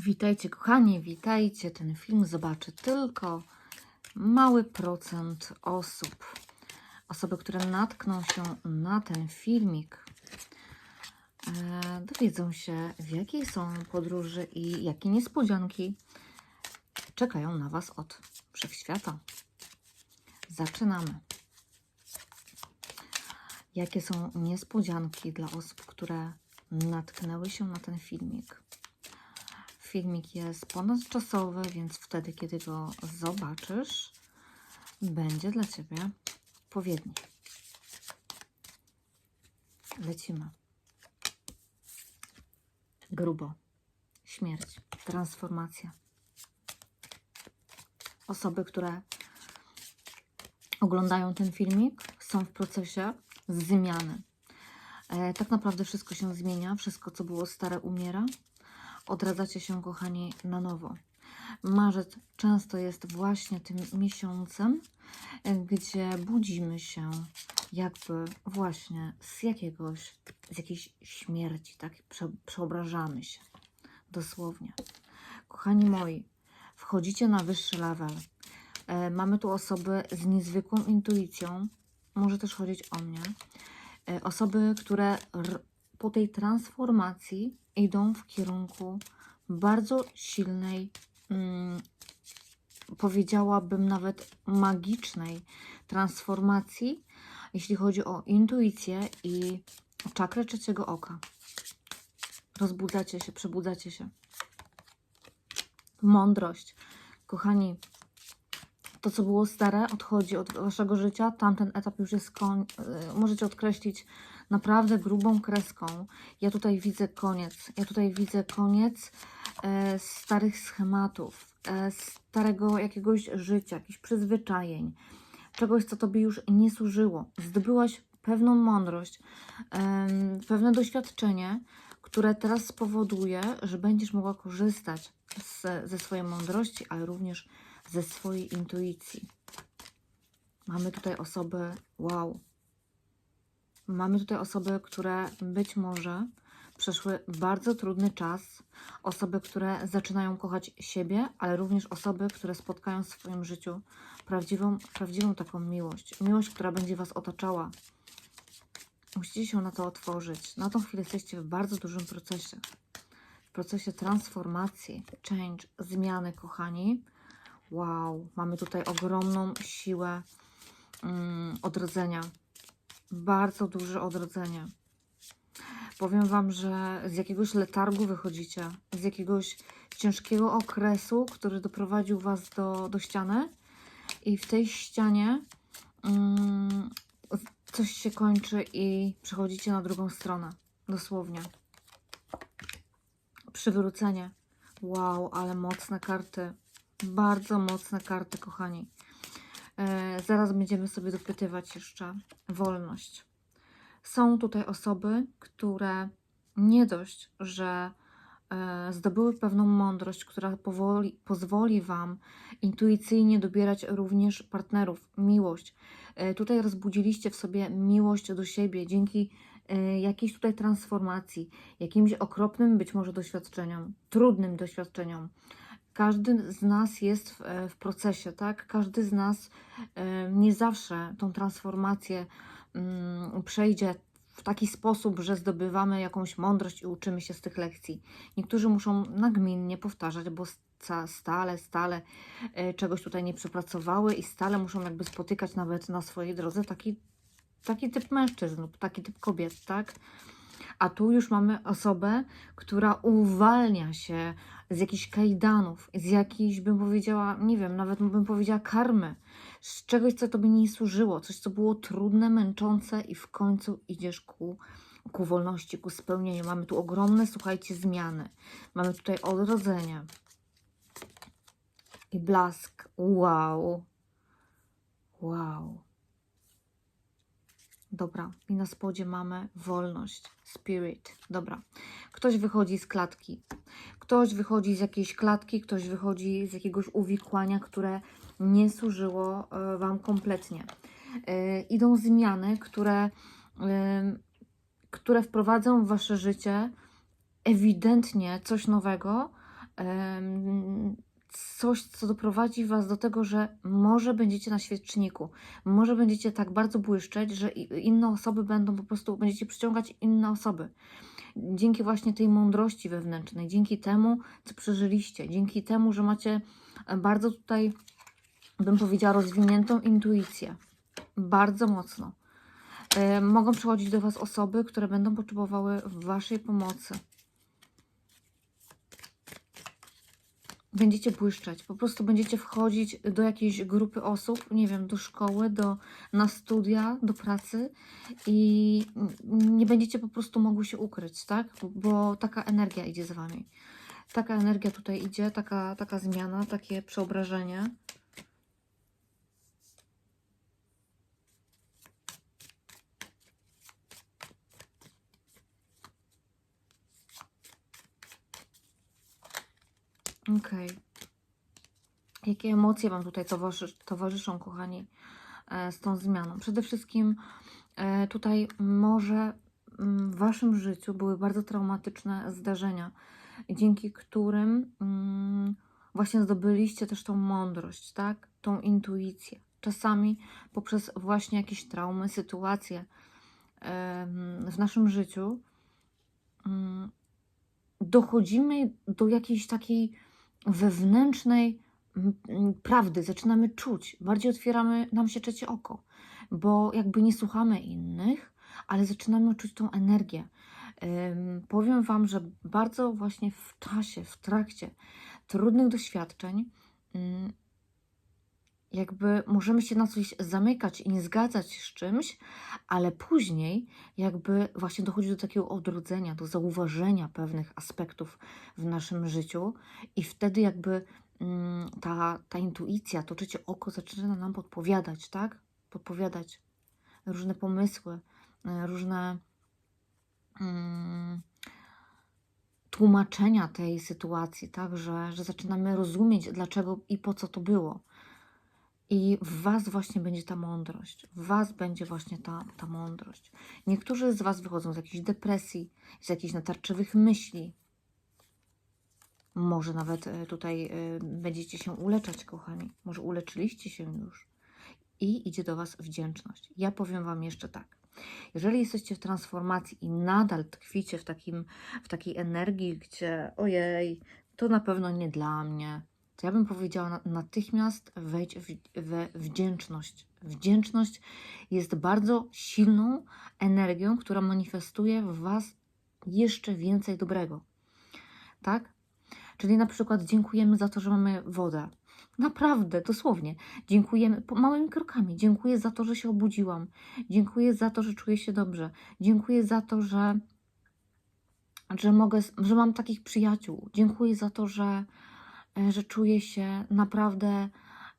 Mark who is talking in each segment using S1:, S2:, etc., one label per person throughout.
S1: Witajcie, kochani, witajcie. Ten film zobaczy tylko mały procent osób. Osoby, które natkną się na ten filmik, e, dowiedzą się, w jakiej są podróży i jakie niespodzianki czekają na Was od wszechświata. Zaczynamy. Jakie są niespodzianki dla osób, które natknęły się na ten filmik? Filmik jest ponadczasowy, więc wtedy, kiedy go zobaczysz, będzie dla Ciebie odpowiedni. Lecimy. Grubo. Śmierć. Transformacja. Osoby, które oglądają ten filmik, są w procesie zmiany. E, tak naprawdę wszystko się zmienia, wszystko, co było stare, umiera odradzacie się, kochani, na nowo. Marzec często jest właśnie tym miesiącem, e, gdzie budzimy się jakby właśnie z jakiegoś, z jakiejś śmierci, tak? Prze, przeobrażamy się, dosłownie. Kochani moi, wchodzicie na wyższy level. E, mamy tu osoby z niezwykłą intuicją, może też chodzić o mnie. E, osoby, które po tej transformacji idą w kierunku bardzo silnej, mm, powiedziałabym nawet magicznej transformacji, jeśli chodzi o intuicję i czakrę trzeciego oka. Rozbudzacie się, przebudzacie się. Mądrość. Kochani, to co było stare odchodzi od waszego życia, tamten etap już jest koń. y, Możecie odkreślić naprawdę grubą kreską. Ja tutaj widzę koniec. Ja tutaj widzę koniec e, starych schematów, e, starego jakiegoś życia, jakichś przyzwyczajeń, czegoś, co tobie już nie służyło. Zdobyłaś pewną mądrość, em, pewne doświadczenie, które teraz spowoduje, że będziesz mogła korzystać z, ze swojej mądrości, ale również ze swojej intuicji. Mamy tutaj osoby, wow, Mamy tutaj osoby, które być może przeszły bardzo trudny czas, osoby, które zaczynają kochać siebie, ale również osoby, które spotkają w swoim życiu prawdziwą, prawdziwą taką miłość. Miłość, która będzie Was otaczała. Musicie się na to otworzyć. Na tą chwilę jesteście w bardzo dużym procesie. W procesie transformacji, change, zmiany, kochani. Wow, mamy tutaj ogromną siłę mm, odrodzenia bardzo duże odrodzenie. Powiem Wam, że z jakiegoś letargu wychodzicie, z jakiegoś ciężkiego okresu, który doprowadził Was do, do ściany, i w tej ścianie mm, coś się kończy i przechodzicie na drugą stronę. Dosłownie. Przywrócenie. Wow, ale mocne karty. Bardzo mocne karty, kochani. E, zaraz będziemy sobie dopytywać jeszcze. Wolność. Są tutaj osoby, które nie dość, że e, zdobyły pewną mądrość, która powoli, pozwoli Wam intuicyjnie dobierać również partnerów, miłość. E, tutaj rozbudziliście w sobie miłość do siebie dzięki jakiejś tutaj transformacji, jakimś okropnym być może doświadczeniom, trudnym doświadczeniom. Każdy z nas jest w, w procesie, tak? Każdy z nas e, nie zawsze tą transformację mm, przejdzie w taki sposób, że zdobywamy jakąś mądrość i uczymy się z tych lekcji. Niektórzy muszą nagminnie powtarzać, bo sta- stale, stale e, czegoś tutaj nie przepracowały i stale muszą jakby spotykać nawet na swojej drodze taki, taki typ mężczyzn lub taki typ kobiet, tak? A tu już mamy osobę, która uwalnia się z jakichś kajdanów, z jakiejś, bym powiedziała, nie wiem, nawet bym powiedziała karmy, z czegoś, co tobie nie służyło, coś, co było trudne, męczące i w końcu idziesz ku, ku wolności, ku spełnieniu. Mamy tu ogromne, słuchajcie, zmiany. Mamy tutaj odrodzenie i blask. Wow. Wow. Dobra, i na spodzie mamy wolność, spirit. Dobra, ktoś wychodzi z klatki, ktoś wychodzi z jakiejś klatki, ktoś wychodzi z jakiegoś uwikłania, które nie służyło e, Wam kompletnie. E, Idą zmiany, które, em, które wprowadzą w Wasze życie ewidentnie coś nowego, em, coś, co doprowadzi Was do tego, że może będziecie na świeczniku, może będziecie tak bardzo błyszczeć, że inne osoby będą po prostu, będziecie przyciągać inne osoby. Dzięki właśnie tej mądrości wewnętrznej, dzięki temu, co przeżyliście, dzięki temu, że macie bardzo tutaj, bym powiedziała, rozwiniętą intuicję. Bardzo mocno. E, Mogą przychodzić do Was osoby, które będą potrzebowały Waszej pomocy. Będziecie błyszczeć, po prostu będziecie wchodzić do jakiejś grupy osób, nie wiem, do szkoły, do, na studia, do pracy i nie będziecie po prostu mogły się ukryć, tak? Bo taka energia idzie z Wami. Taka energia tutaj idzie, taka, taka zmiana, takie przeobrażenie. Okej. Jakie emocje Wam tutaj towarzysz, towarzyszą, kochani, e, z tą zmianą? Przede wszystkim e, tutaj może mm, w Waszym życiu były bardzo traumatyczne zdarzenia, dzięki którym mm, właśnie zdobyliście też tą mądrość, tak? Tą intuicję. Czasami poprzez właśnie jakieś traumy, sytuacje w naszym życiu mm, dochodzimy do jakiejś takiej wewnętrznej prawdy, zaczynamy czuć, bardziej otwieramy nam się trzecie oko, bo jakby nie słuchamy innych, ale zaczynamy czuć tą energię. Powiem Wam, że bardzo właśnie w czasie, w trakcie trudnych doświadczeń, ym, jakby możemy się na coś zamykać i nie zgadzać z czymś, ale później jakby właśnie dochodzi do takiego odrodzenia, do zauważenia pewnych aspektów w naszym życiu i wtedy jakby mm, ta, ta intuicja, to trzecie oko zaczyna nam podpowiadać, tak? Podpowiadać różne pomysły, e, różne mm, tłumaczenia tej sytuacji, tak? Że, że zaczynamy rozumieć, dlaczego i po co to było. I w Was właśnie będzie ta mądrość. W Was będzie właśnie ta, ta mądrość. Niektórzy z Was wychodzą z jakiejś depresji, z jakichś natarczywych myśli. Może nawet e, tutaj e, będziecie się uleczać, kochani. Może uleczyliście się już. I idzie do Was wdzięczność. Ja powiem Wam jeszcze tak. Jeżeli jesteście w transformacji i nadal tkwicie w, takim, w takiej energii, gdzie ojej, to na pewno nie dla mnie, to ja bym powiedziała na- natychmiast wejdź we wdzięczność. Wdzięczność jest bardzo silną energią, która manifestuje w Was jeszcze więcej dobrego. Tak? Czyli na przykład dziękujemy za to, że mamy wodę. Naprawdę, dosłownie. Dziękujemy małymi krokami. Dziękuję za to, że się obudziłam. Dziękuję za to, że czuję się dobrze. Dziękuję za to, że, że mogę, że mam takich przyjaciół. Dziękuję za to, że, że czuję się naprawdę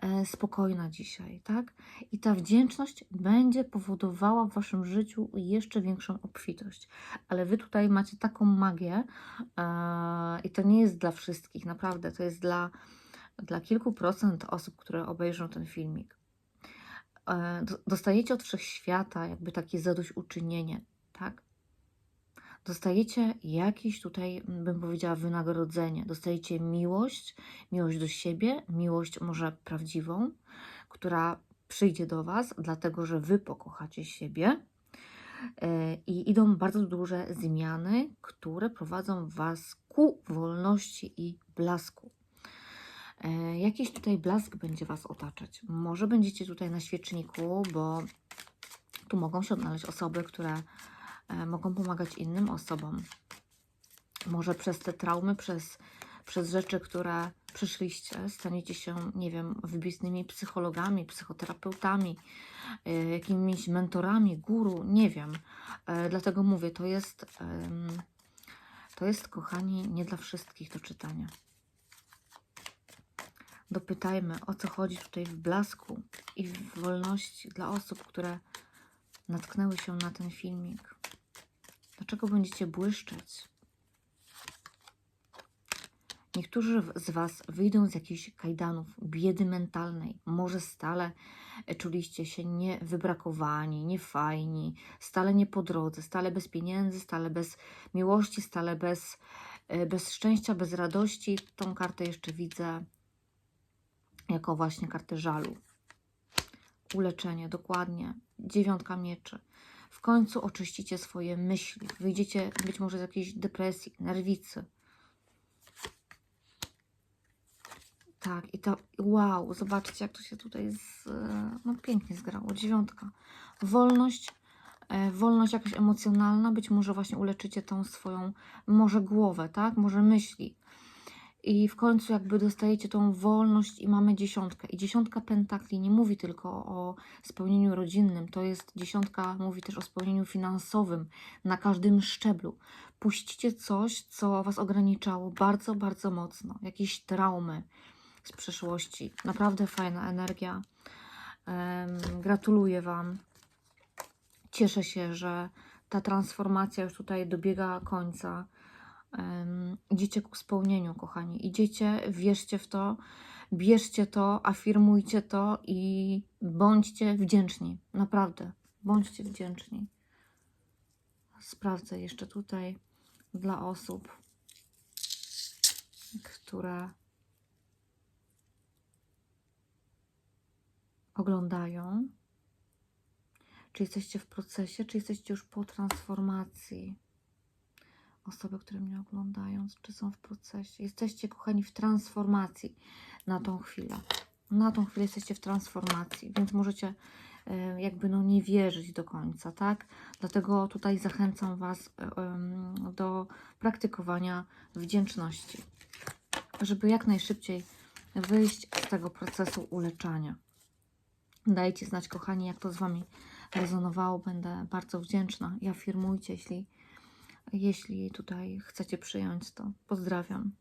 S1: e, spokojna dzisiaj, tak? I ta wdzięczność będzie powodowała w waszym życiu jeszcze większą obfitość. Ale wy tutaj macie taką magię e, i to nie jest dla wszystkich, naprawdę. To jest dla, dla kilku procent osób, które obejrzą ten filmik. E, do- dostajecie od wszechświata jakby takie zadośćuczynienie, tak? Dostajecie jakieś tutaj, bym powiedziała, wynagrodzenie. Dostajecie miłość, miłość do siebie, miłość może prawdziwą, która przyjdzie do Was, dlatego że Wy pokochacie siebie. E, I idą bardzo duże zmiany, które prowadzą Was ku wolności i blasku. E, Jakiś tutaj blask będzie Was otaczać. Może będziecie tutaj na świeczniku, bo tu mogą się odnaleźć osoby, które mogą pomagać innym osobom. Może przez te traumy, przez, przez rzeczy, które przeszliście, staniecie się, nie wiem, wybitnymi psychologami, psychoterapeutami, e, jakimiś mentorami, guru, nie wiem. E, Dlatego mówię, to jest, to jest, kochani, nie dla wszystkich do czytania. Dopytajmy, o co chodzi tutaj w blasku i w wolności dla osób, które natknęły się na ten filmik. Dlaczego będziecie błyszczeć? Niektórzy z Was wyjdą z jakichś kajdanów, biedy mentalnej. Może stale czuliście się niewybrakowani, niefajni, stale nie po drodze, stale bez pieniędzy, stale bez miłości, stale bez e, bez szczęścia, bez radości. Tą kartę jeszcze widzę jako właśnie kartę żalu. Uleczenie, dokładnie. Dziewiątka mieczy. W końcu oczyścicie swoje myśli. Wyjdziecie być może z jakiejś depresji, nerwicy. Tak, i to wow, zobaczcie, jak to się tutaj z, no, pięknie zgrało. Dziewiątka. Wolność, e, wolność jakaś emocjonalna, być może właśnie uleczycie tą swoją, może głowę, tak, może myśli. I w końcu jakby dostajecie tą wolność i mamy dziesiątkę. I dziesiątka pentakli nie mówi tylko o spełnieniu rodzinnym, to jest dziesiątka, mówi też o spełnieniu finansowym na każdym szczeblu. Puścicie coś, co Was ograniczało bardzo, bardzo mocno. Jakieś traumy z przeszłości. Naprawdę fajna energia. Em, gratuluję Wam. Cieszę się, że ta transformacja już tutaj dobiega końca. Idziecie ku spełnieniu, kochani. Idziecie, wierzcie w to, bierzcie to, afirmujcie to i bądźcie wdzięczni. Naprawdę, bądźcie wdzięczni. Sprawdzę jeszcze tutaj dla osób, które oglądają. Czy jesteście w procesie, czy jesteście już po transformacji? Osoby, które mnie oglądają, czy są w procesie? Jesteście, kochani, w transformacji na tą chwilę. Na tą chwilę jesteście w transformacji, więc możecie jakby no nie wierzyć do końca, tak? Dlatego tutaj zachęcam Was do praktykowania wdzięczności, żeby jak najszybciej wyjść z tego procesu uleczania. Dajcie znać, kochani, jak to z Wami rezonowało. Będę bardzo wdzięczna i afirmujcie, jeśli, jeśli tutaj chcecie przyjąć to. Pozdrawiam.